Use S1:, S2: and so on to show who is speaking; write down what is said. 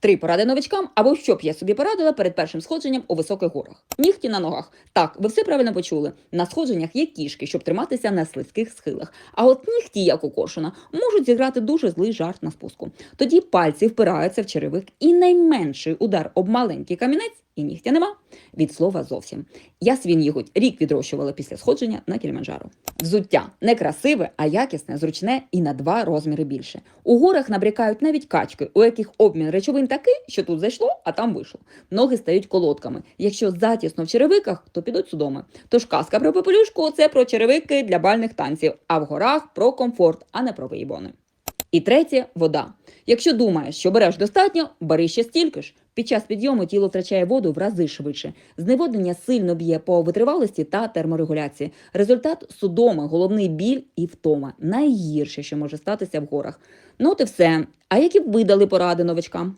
S1: Три поради новичкам, або що б я собі порадила перед першим сходженням у високих горах. Нігті на ногах. Так, ви все правильно почули. На сходженнях є кішки, щоб триматися на слизьких схилах. А от нігті, як у коршуна, можуть зіграти дуже злий жарт на спуску. Тоді пальці впираються в черевик, і найменший удар об маленький камінець, і нігтя нема. Від слова зовсім. Я свій ніготь рік відрощувала після сходження на Кіліманджаро. Взуття не красиве, а якісне, зручне і на два розміри більше. У горах набрякають навіть качки, у яких обмін речовин такий, що тут зайшло, а там вийшло. Ноги стають колодками. Якщо затісно в черевиках, то підуть судоми. Тож казка про попелюшку це про черевики для бальних танців, а в горах про комфорт, а не про виїбони. І третє вода. Якщо думаєш, що береш достатньо, бери ще стільки ж. Під час підйому тіло втрачає воду в рази швидше. Зневоднення сильно б'є по витривалості та терморегуляції. Результат судома, головний біль і втома. Найгірше, що може статися в горах. Ну от і все. А які б ви дали поради новачкам?